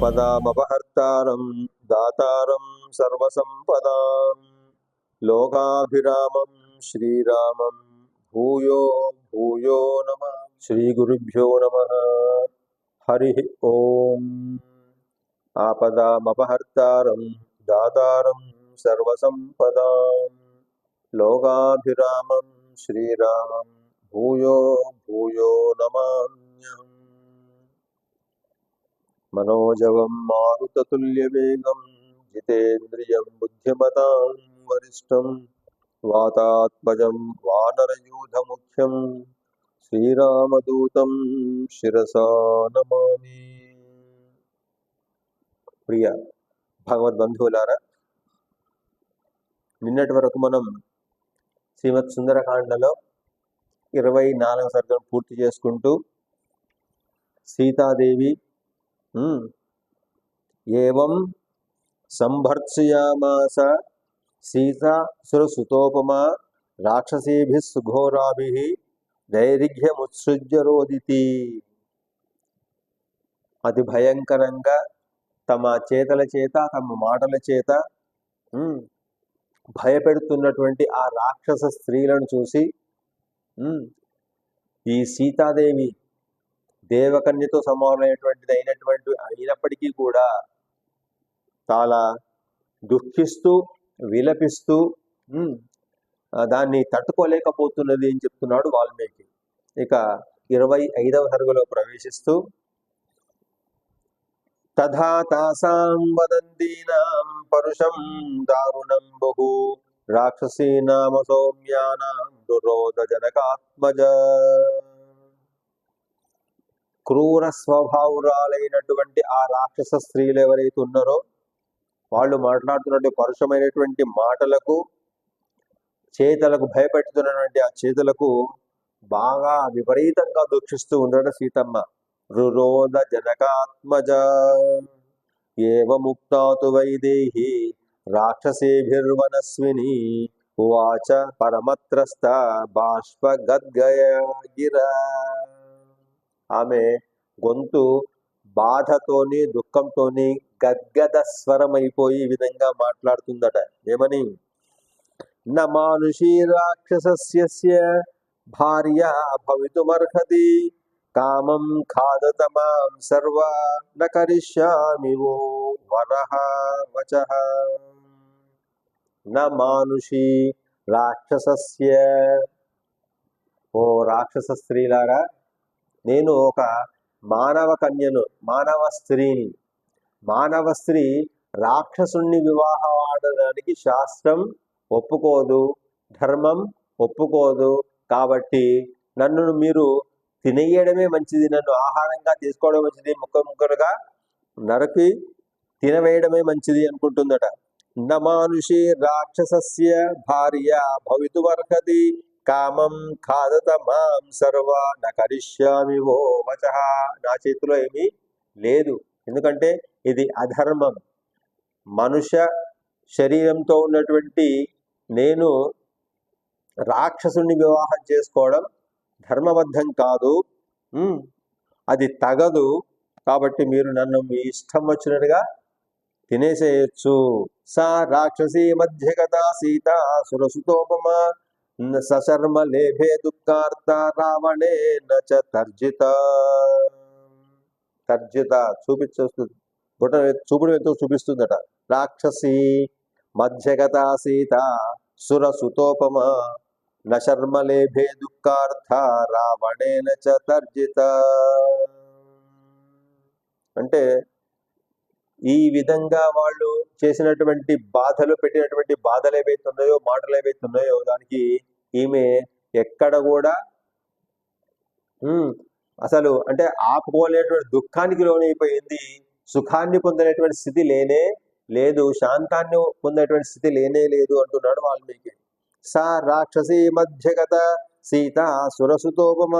आपदामपहर्तारं दातारं सर्वसम्पदाम्। लोकाभिरामं श्रीरामं भूयो भूयो नमः, श्रीगुरुभ्यो नमः। हरिः ॐ आपदामपहर्तारं दातारं सर्वसम्पदाम्। लोकाभिरामं श्रीरामं भूयो भूयो नमामि మనోజవం మారుతతుల్యవేగం జితేంద్రియం బుద్ధిమతాం వరిష్టం వాతాత్మజం వానరయూధముఖ్యం శ్రీరామదూతం శిరసా నమామి ప్రియ భగవద్బంధువులారా నిన్నటి వరకు మనం శ్రీమత్ సుందరకాండలో ఇరవై నాలుగు సర్గం పూర్తి చేసుకుంటూ సీతాదేవి ఏం సంభర్త్సయామాస సీతా సురసుతోపమా రాక్షసీభిः సుఘోరాభిः దైర్ఘ్యముత్సృజ్య రోదితి అతి భయంకరంగా తమ చేతల చేత తమ మాటల చేత భయపెడుతున్నటువంటి ఆ రాక్షస స్త్రీలను చూసి ఈ సీతాదేవి దేవకన్యతో సమానమైనటువంటిది అయినటువంటి అయినప్పటికీ కూడా చాలా దుఃఖిస్తూ విలపిస్తూ దాన్ని తట్టుకోలేకపోతున్నది అని చెప్తున్నాడు వాల్మీకి. ఇక ఇరవై ఐదవ సరుగులో ప్రవేశిస్తూ తథా తాసాం వదంతీనాం పరుషం దారుణం బహు రాక్షసీనామ సౌమ్యానాం దురోధ జనకాత్మజ. క్రూర స్వభావురాలైనటువంటి ఆ రాక్షస స్త్రీలు ఎవరైతే ఉన్నారో వాళ్ళు మాట్లాడుతున్నటువంటి పరుషమైనటువంటి మాటలకు చేతలకు భయపెడుతున్నటువంటి ఆ చేతులకు బాగా విపరీతంగా దుఃఖిస్తూ ఉన్నాడు సీతమ్మ. రురోధ జనకాత్మజ ఏవముక్తాతు వైదేహి రాక్షసేభిర్వనస్విని ఉవాచ పరమత్రస్త బాష్ప గద్గయ గిరా. ఆమె గొంతు బాధతోని దుఃఖంతోని గద్గద స్వరం అయిపోయి ఈ విధంగా మాట్లాడుతుందట. ఏమని? న మానుషీ రాక్షసస్య భార్య భవితుమర్హతి. కామం ఖాదతమాం సర్వ న కరిష్యామి వో వరః వచః. న మానుషి రాక్షసస్య. ఓ రాక్షస స్త్రీలారా నేను ఒక మానవ కన్యను మానవ స్త్రీని. మానవ స్త్రీ రాక్షసుణ్ణి వివాహం ఆడడానికి శాస్త్రం ఒప్పుకోదు ధర్మం ఒప్పుకోదు కాబట్టి నన్ను మీరు తినేయడమే మంచిది నన్ను ఆహారంగా తీసుకోవడం మంచిది ముక్క ముక్కలుగా నరకి తినవేయడమే మంచిది అనుకుంటుందట. నమానుషి రాక్షసస్య భార్య భవితుమర్హతి కామం ఖాదత మాం సర్వ న కరిష్యామి ఓ వచ. నా చేతిలో ఏమీ లేదు. ఎందుకంటే ఇది అధర్మం. మనుష్య శరీరంతో ఉన్నటువంటి నేను రాక్షసుని వివాహం చేసుకోవడం ధర్మబద్ధం కాదు. అది తగదు. కాబట్టి మీరు నన్ను మీ ఇష్టం వచ్చినట్టుగా తినేసేయచ్చు. సా రాక్షసీ మధ్యగత సీత సురసుతోపమా సశర్మ లేభే దుఃఖార్త రావణే నచ తర్జిత. తర్జిత చూపించేస్తుంది. బుట్ట చూపుడు ఎత్తు చూపిస్తుందట. రాక్షసి మధ్యగత సీత సురసుతోపమ నశర్మ లేభే దుఃఖార్థ రావణేన చ తర్జిత. అంటే ఈ విధంగా వాళ్ళు చేసినటువంటి బాధలు పెట్టినటువంటి బాధలు ఏవైతే ఉన్నాయో మాటలు ఏవైతే ఉన్నాయో దానికి ఈమె ఎక్కడ కూడా అసలు అంటే ఆపుకోలేటువంటి దుఃఖానికి లోనైపోయింది. సుఖాన్ని పొందినటువంటి స్థితి లేనే లేదు. శాంతాన్ని పొందేటువంటి స్థితి లేనే లేదు అంటున్నాడు వాల్మీకి. సా రాక్షసి మధ్యగత సీత సురసుతోపమ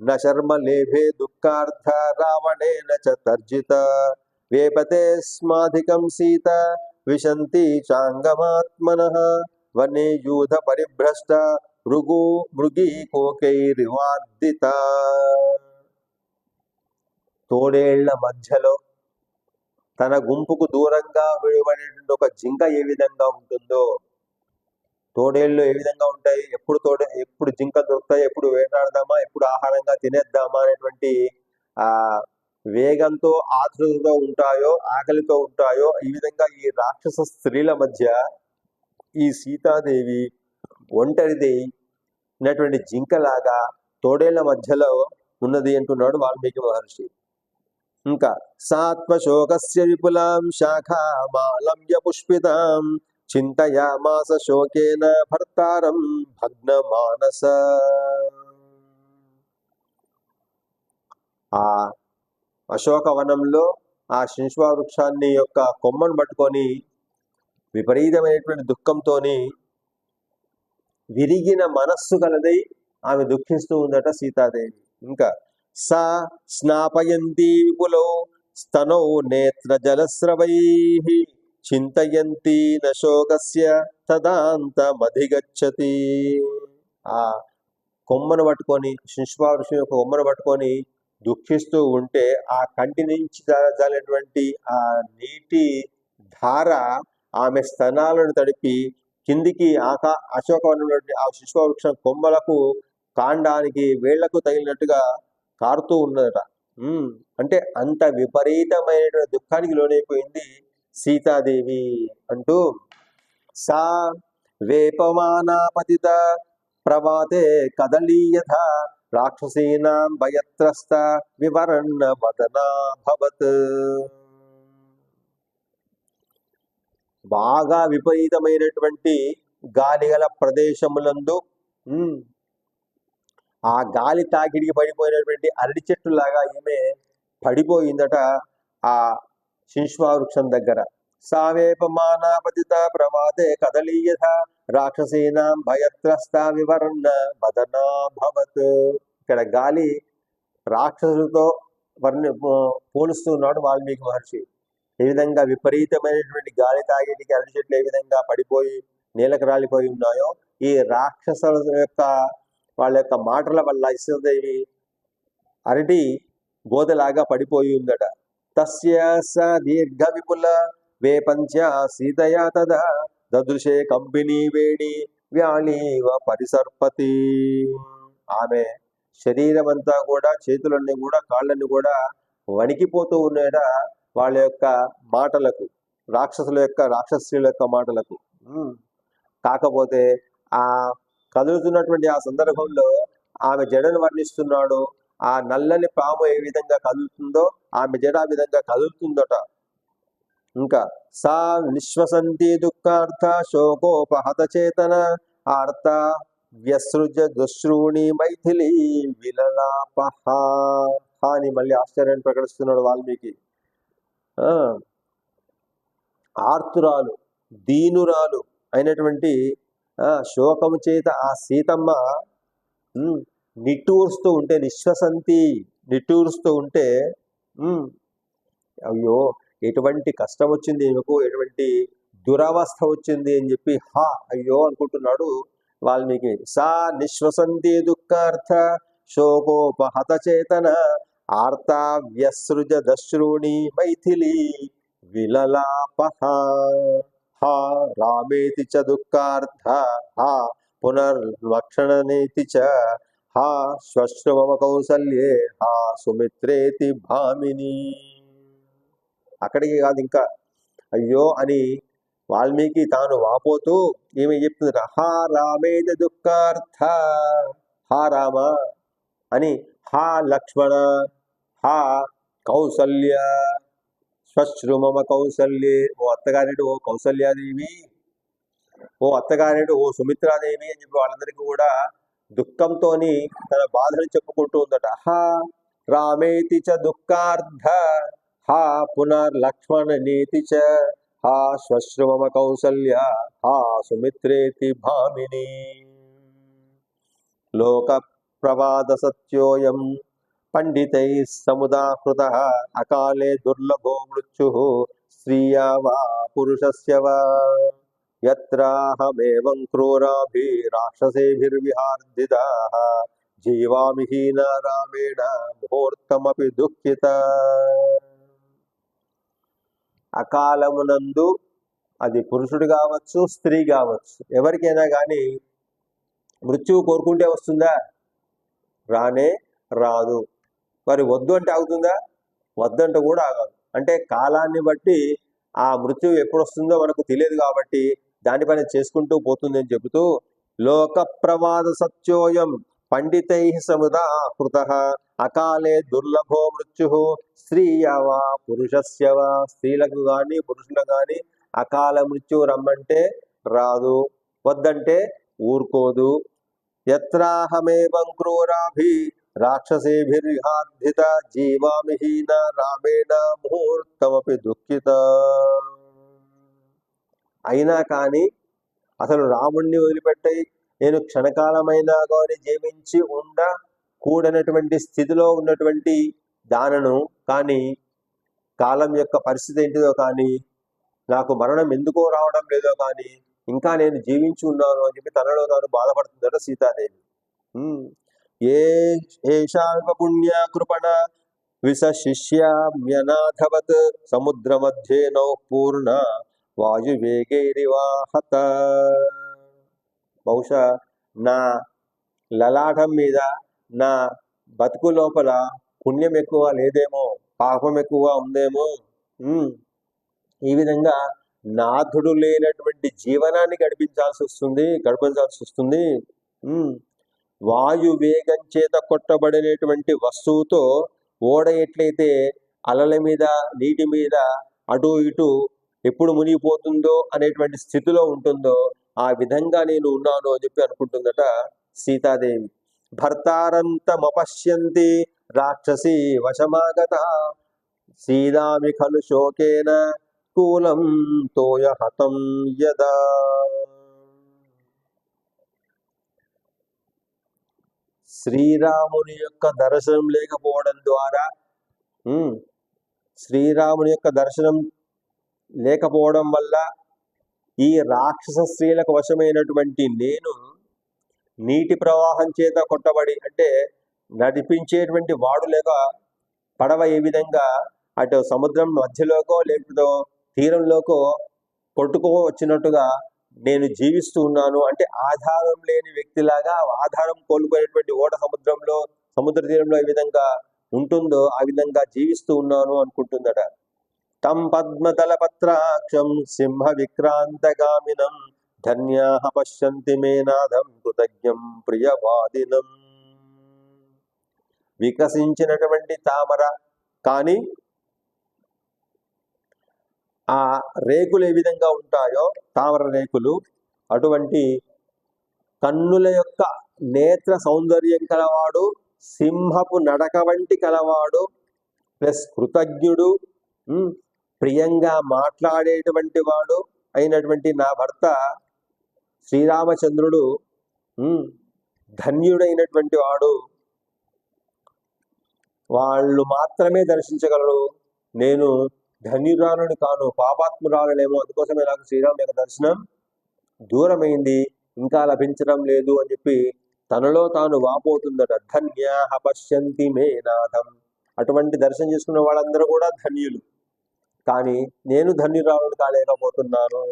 న శర్మ లేభే దుఃఖార్థ రావణేన చ తర్జిత. వేపతే స్మాధికం సీత విశంతి చాంగమాత్మన. వనియూధ పరిభ్రష్ట మృగు మృగి కోకైరివార్దిత తోడేళ్ళ మధ్యలో తన గుంపుకు దూరంగా విడిపడేటువంటి ఒక జింక ఏ విధంగా ఉంటుందో? తోడేళ్ళు ఏ విధంగా ఉంటాయి? ఎప్పుడు తోడే ఎప్పుడు జింక దొరుకుతాయి? ఎప్పుడు వేటాడదామా? ఎప్పుడు ఆహారంగా తినేద్దామా? అనేటువంటి ఆ వేగంతో ఆతృతతో ఉంటాయో ఆకలితో ఉంటాయో ఈ విధంగా ఈ రాక్షస స్త్రీల మధ్య ఈ సీతాదేవి ఒంటరిది ఉన్నటువంటి జింకలాగా తోడేళ్ళ మధ్యలో ఉన్నది అంటున్నాడు వాల్మీకి మహర్షి. ఇంకా సాత్మశోకస్య విపులాం శాఖామాలంబ్య పుష్పితాం చింతయామాస శోకేన భర్తారం భగ్న మానస ఆ అశోకవనంలో ఆ శింశ్వా వృక్షాన్ని యొక్క కొమ్మను పట్టుకొని విపరీతమైనటువంటి దుఃఖంతోని విరిగిన మనస్సు కలదై ఆమె దుఃఖిస్తూ ఉందట సీతాదేవి ఇంకా సా స్నాపయంతి విపులో స్తనౌ నేత్ర జలస్రవై చింతయంతి నశోకస్య తదాంతమధిగచ్చతి ఆ కొమ్మను పట్టుకొని శిశుపావృషి యొక్క కొమ్మను పట్టుకొని దుఃఖిస్తూ ఉంటే ఆ కంటి నుంచి జాలినటువంటి ఆ నీటి ధార ఆమె స్తనాలను తడిపి కిందికి ఆకా అశోకవనటువంటి ఆ శిశువృక్షం కొమ్మలకు కాండానికి వేళ్ళకు తగిలినట్టుగా కారుతూ ఉన్నదట. అంటే అంత విపరీతమైన దుఃఖానికి లోనైపోయింది సీతాదేవి అంటూ. సా వేపమానాపతిత ప్రవాతే కదలీయథ రాక్షసీనాం భయత్రస్త వివరణ వదనా బాగా విపరీతమైనటువంటి గాలిగల ప్రదేశములందు ఆ గాలి తాకిడికి పడిపోయినటువంటి అరటి చెట్టు లాగా ఈమె పడిపోయిందట ఆ శింశ్వా వృక్షం దగ్గర సావేపమానాపతిత ప్రమాదే కదలీయథ రాక్షసీనాం భయత్రస్త వివరణ వదనా భవత్. ఇక్కడ గాలి రాక్షసులతో వర్ణి పోలుస్తున్నాడు వాల్మీకి మహర్షి. ఏ విధంగా విపరీతమైనటువంటి గాలి తాగేటికి అరటి చెట్లు ఏ విధంగా పడిపోయి నేలకు రాలిపోయి ఉన్నాయో ఈ రాక్షసుల యొక్క వాళ్ళ యొక్క మాటల వల్ల ఇష్టదేవి అరటి బోధలాగా పడిపోయి ఉందట. తస్య స దీర్ఘ విపుల వేపంచ సీతయా తదా దదృశే కంపినీ వేణి వ్యాళీవ పరిసర్పతి. ఆమె శరీరం అంతా కూడా చేతులన్నీ కూడా కాళ్ళని కూడా వణికిపోతూ ఉన్నాయట. వాళ్ళ యొక్క మాటలకు రాక్షసుల యొక్క రాక్షసుల యొక్క మాటలకు. కాకపోతే ఆ కదులుతున్నటువంటి ఆ సందర్భంలో ఆమె జడను వర్ణిస్తున్నాడు. ఆ నల్లని పాము ఏ విధంగా కదులుతుందో ఆమె జడ ఆ విధంగా కదులుతుందట. ఇంకా సా నిశ్వసంతి దుఃఖార్థ శోకోపహత చేతన ఆర్త వ్యసృజ దుశ్రూణి మైథిలి విలలాపహ. అని మళ్ళీ ఆశ్చర్యాన్ని ప్రకటిస్తున్నాడు వాల్మీకి. ఆర్తురాలు దీనురాలు అయినటువంటి ఆ శోకము చేత ఆ సీతమ్మ నిట్టూరుస్తూ ఉంటే నిశ్వసంతి నిట్టూరుస్తూ ఉంటే అయ్యో ఎటువంటి కష్టం వచ్చింది ఈమెకు ఎటువంటి దురవస్థ వచ్చింది అని చెప్పి హా అయ్యో అనుకుంటున్నాడు వాల్మీకి. సా నిశ్వసంతి దుఃఖార్థ శోకోపహత చేతన ఆర్తవ్యసృజ దశ్రూణి మైథిలి విలలాప హా రామేతి చ దుఃఖార్థ. హా పునర్లక్షణనేతి చ. హా శ్వశ్రవమ కౌసల్యే. హా సుమిత్రేతి భామిని. అక్కడికి కాదు ఇంకా. అయ్యో అని వాల్మీకి తాను వాపోతూ ఈమె చెప్తుంది హా రామేద దుఃఖార్థ. హా రామ అని హా లక్ష్మణ హా కౌసల్య. స్వశ్రుమమ కౌసల్యే. ఓ అత్తగారేడు ఓ కౌసల్యాదేవి. ఓ అత్తగారేడు ఓ సుమిత్రాదేవి అని చెప్పి వాళ్ళందరికీ కూడా దుఃఖంతోని తన బాధను చెప్పుకుంటూ ఉందట. హా రామేతి చ దుఃఖార్థ హా పునర్లక్ష్మణ నీతి చ. హా శ్వశ్రుమమ కౌసల్య. హా సుమిత్రేతి భామిని. లోక ప్రవాద సత్యోయం. పండితై సముదాహృత అకాలే దుర్లభో మృత్యు స్త్రియా వా పురుషస్య వా. యత్రాహమేవం క్రూరాభి రాక్షసేభిర్విహార్దితా జీవామి హీన రామేణ ముహూర్తమపి దుఃఖిత. అకాలమునందు అది పురుషుడు కావచ్చు స్త్రీ కావచ్చు ఎవరికైనా కానీ మృత్యువు కోరుకుంటే వస్తుందా? రానే రాదు. మరి వద్దు అంటే ఆగుతుందా? వద్దంటే కూడా ఆగదు. అంటే కాలాన్ని బట్టి ఆ మృత్యువు ఎప్పుడు వస్తుందో మనకు తెలియదు కాబట్టి దానిపైన చేసుకుంటూ పోతుంది అని చెబుతూ లోక ప్రమాద సత్యోయం పండితై సముదాహృత అకాలే దుర్లభో మృత్యు స్త్రీయవా పురుషస్యవా స్త్రీలకు కానీ పురుషులకు కానీ అకాల మృత్యు రమ్మంటే రాదు. వద్దంటే ఊరుకోదు. ఎత్రాహమేవం క్రూరాభి రాక్షసేభిర్హార్ధిత జీవామిహీన రామేణ ముహూర్తమపి దుఃఖిత. అయినా కానీ అసలు రాముణ్ణి వదిలిపెట్టి నేను క్షణకాలమైనా కానీ జీవించి ఉండ కూడనటువంటి స్థితిలో ఉన్నటువంటి దానను కానీ కాలం యొక్క పరిస్థితి ఏంటిదో కానీ నాకు మరణం ఎందుకో రావడం లేదో కానీ ఇంకా నేను జీవించి ఉన్నాను అని చెప్పి తనలో తాను బాధపడుతుందట సీతాదేవి. ఏ ఏషాల్ప పుణ్య కృపణ సముద్ర మధ్యే నౌ పూర్ణ వాయువేగైరివాహత. బహుశా నా లలాటం మీద నా బతుకు లోపల పుణ్యం ఎక్కువ లేదేమో పాపం ఎక్కువ ఉందేమో ఈ విధంగా నాథుడు లేనటువంటి జీవనాన్ని గడిపించాల్సి వస్తుంది గడిపించాల్సి వస్తుంది వాయు వేగం చేత కొట్టబడినటువంటి వస్తువుతో ఓడ ఎట్లయితే అలల మీద నీటి మీద అటు ఇటు ఎప్పుడు మునిగిపోతుందో అనేటువంటి స్థితిలో ఉంటుందో ఆ విధంగా నేను ఉన్నాను అని చెప్పి అనుకుంటుందట సీతాదేవి. భర్తారంతమపశ్యంతి రాక్షసి వశమాగత సీదామి ఖలు శోకేన కూలం తోయ హతం యదా. శ్రీరాముని యొక్క దర్శనం లేకపోవడం ద్వారా శ్రీరాముని యొక్క దర్శనం లేకపోవడం వల్ల ఈ రాక్షస స్త్రీలకు వశమైనటువంటి నేను నీటి ప్రవాహం చేత కొట్టబడి అంటే నడిపించేటువంటి వాడు లేక పడవ ఏ విధంగా అటు సముద్రం మధ్యలోకో లేకపోతే తీరంలోకో కొట్టుకో వచ్చినట్టుగా నేను జీవిస్తూ ఉన్నాను అంటే ఆధారం లేని వ్యక్తిలాగా ఆధారం కోల్పోయినటువంటి ఓడ సముద్రంలో సముద్ర తీరంలో ఏ విధంగా ఉంటుందో ఆ విధంగా జీవిస్తూ ఉన్నాను అనుకుంటుందట. తం పద్మతలపత్రాక్షం సింహ విక్రాంతగామినం ధన్యా పశ్యంతి మేనాథం కృతజ్ఞం ప్రియవాదినం. వికసించినటువంటి తామర కానీ ఆ రేకులు ఏ విధంగా ఉంటాయో తామర రేకులు అటువంటి కన్నుల యొక్క నేత్ర సౌందర్యం కలవాడు సింహపు నడక వంటి కలవాడు ప్లస్ కృతజ్ఞుడు ప్రియంగా మాట్లాడేటువంటి వాడు అయినటువంటి నా భర్త శ్రీరామచంద్రుడు ధన్యుడైనటువంటి వాడు. వాళ్ళు మాత్రమే దర్శించగలరు. నేను ధన్యురాలుని కాను పాపాత్మురాలనేమో అందుకోసమే నాకు శ్రీరామ్ యొక్క దర్శనం దూరమైంది. ఇంకా లభించడం లేదు అని చెప్పి తనలో తాను వాపోతుందట. ధన్య పశ్యంతి మే నాథం. అటువంటి దర్శనం చేసుకున్న వాళ్ళందరూ కూడా ధన్యులు. కానీ నేను ధన్యురాలను కాలేకపోతున్నాను.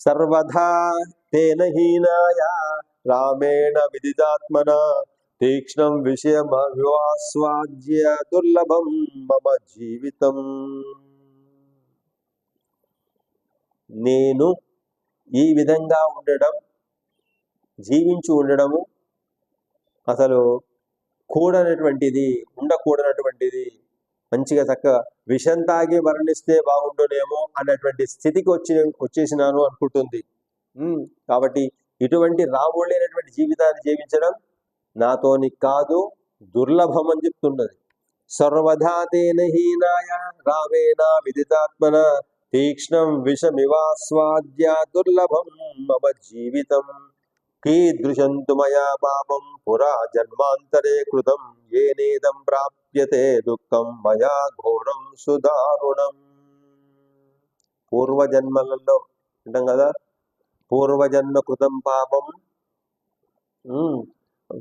సర్వధా తేన హీనాయ రామేణ విదితాత్మన తీక్ష్ణం విషయం వివాస్వాద్య దుర్లభం మమ జీవితం. నేను ఈ విధంగా ఉండడం జీవించి ఉండడము అసలు కూడనటువంటిది ఉండకూడనటువంటిది మంచిగా చక్కగా విషం తాగి మరణిస్తే బాగుండునేమో అనేటువంటి స్థితికి వచ్చి వచ్చేసినాను అనుకుంటుంది. కాబట్టి ఇటువంటి రాముడైనటువంటి జీవితాన్ని జీవించడం నాతోని కాదు దుర్లభం అని చెప్తున్నది. సర్వధా తేన విదితాత్మన తీక్ష్ణం విషమివాస్వాద్య దుర్లభం మమ జీవితం. కీదృశంతు మయా పాపం పురా జన్మాంతరే కృతం ఏనేదం ప్రాప్యతే దుఃఖం మయా ఘోరం సుదారుణం. పూర్వజన్మలలో అంటాం కదా? పూర్వజన్మ కృతం పాపం.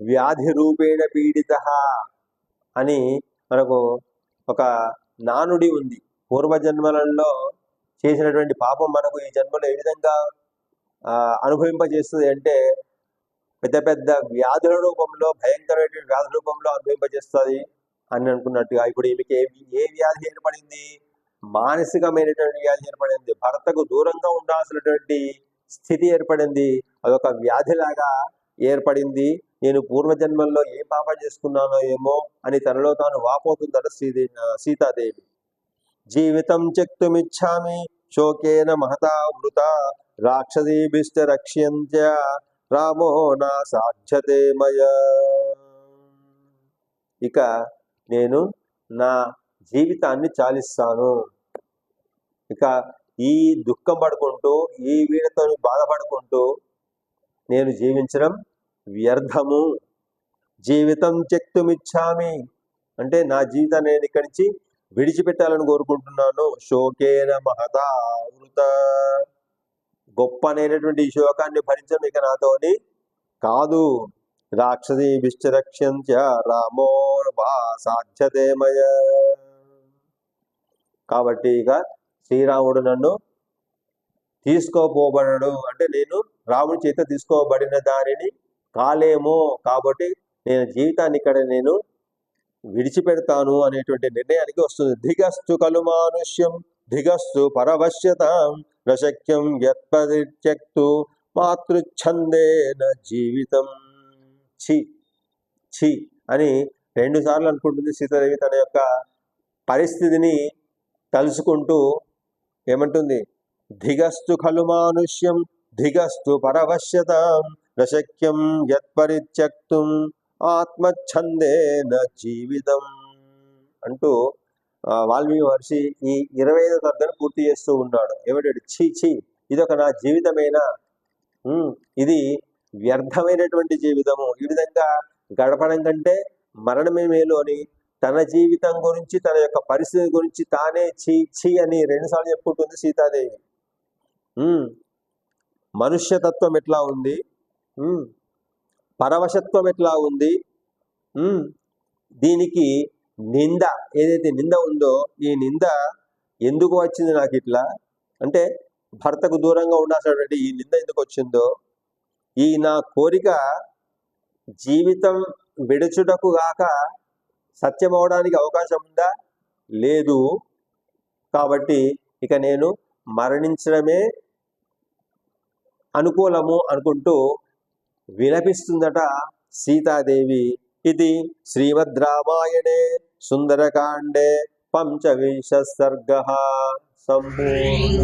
వ్యాధి రూపేణ పీడిత అని మనకు ఒక నానుడి ఉంది. పూర్వజన్మలలో చేసినటువంటి పాపం మనకు ఈ జన్మలో ఏ విధంగా అనుభవింపజేస్తుంది అంటే పెద్ద పెద్ద వ్యాధుల రూపంలో భయంకరమైన వ్యాధుల రూపంలో అనుభవింపజేస్తుంది అని అనుకున్నట్టుగా ఇప్పుడు ఈమెకి ఏ ఏ వ్యాధి ఏర్పడింది? మానసికమైనటువంటి వ్యాధి ఏర్పడింది. భర్తకు దూరంగా ఉండాల్సినటువంటి స్థితి ఏర్పడింది. అదొక వ్యాధిలాగా ఏర్పడింది. నేను పూర్వజన్మల్లో ఏ పాప చేసుకున్నానో ఏమో అని తనలో తాను వాపోతుందట శ్రీదే సీతాదేవి. జీవితం చెక్తుమిచ్చామి శోకేన మహతా వృత రాక్షసీభిష్ట రక్ష్యంత్య రామో నా సాధ్యతే మయ. ఇక నేను నా జీవితాన్ని చాలిస్తాను. ఇక ఈ దుఃఖం పడుకుంటూ ఈ వీడతో బాధపడుకుంటూ నేను జీవించడం వ్యర్థము జీవితం త్యక్తుమిచ్చామి అంటే నా జీవితాన్ని నేను ఇక్కడి నుంచి విడిచిపెట్టాలని కోరుకుంటున్నాను. శోకేన మహత అమృత. గొప్ప అనేటటువంటి ఈ శోకాన్ని భరించడం ఇక నాతోని కాదు. రాక్షసి విశ్చరక్ష్యంత్య రామో సాధ్యతేమయ. కాబట్టి ఇక శ్రీరాముడు నన్ను తీసుకోపోబడడు. అంటే నేను రాముడి చేత తీసుకోబడిన దానిని కాలేమో కాబట్టి నేను జీవితాన్ని ఇక్కడ నేను విడిచిపెడతాను అనేటువంటి నిర్ణయానికి వస్తుంది. ధిగస్తు కలు మానుష్యం ధిగస్తు పరవశ్యత నశక్యం యత్పరిత్యక్తు మాతృఛందేన జీవితం. చి చి అని రెండు సార్లు అనుకుంటుంది సీతాదేవి తన యొక్క పరిస్థితిని తలుసుకుంటూ ఏమంటుంది? ధిగస్తు ఖలు మానుష్యం ధిగస్తు పరవశ్యత నశక్యం యత్పరిత్యక్తుం ఆత్మఛందేన జీవితం అంటూ వాల్మీకి మహర్షి ఈ ఇరవై ఐదో సర్గను పూర్తి చేస్తూ ఉన్నాడు. ఏమిటంటే ఛీ ఛీ ఇది ఒక నా జీవితమేనా? ఇది వ్యర్థమైనటువంటి జీవితము. ఈ విధంగా గడపడం కంటే మరణమే మేలు అని తన జీవితం గురించి తన యొక్క పరిస్థితి గురించి తానే చీ చీ అని రెండుసార్లు చెప్పుకుంటుంది సీతాదేవి. మనుష్యతత్వం ఎట్లా ఉంది? పరవశత్వం ఎట్లా ఉంది? దీనికి నింద ఏదైతే నింద ఉందో ఈ నింద ఎందుకు వచ్చింది నాకు ఇట్లా? అంటే భర్తకు దూరంగా ఉండాల్సినటువంటి ఈ నింద ఎందుకు వచ్చిందో? ఈ నా కోరిక జీవితం విడుచుటకు గాక సత్యం అవడానికి అవకాశం ఉందా? లేదు. కాబట్టి ఇక నేను మరణించడమే అనుకూలము అనుకుంటూ విలపిస్తుందట సీతాదేవి. ఇది శ్రీమద్ రామాయణే సుందరకాండే పంచవింశ సర్గ సంపూర్ణ.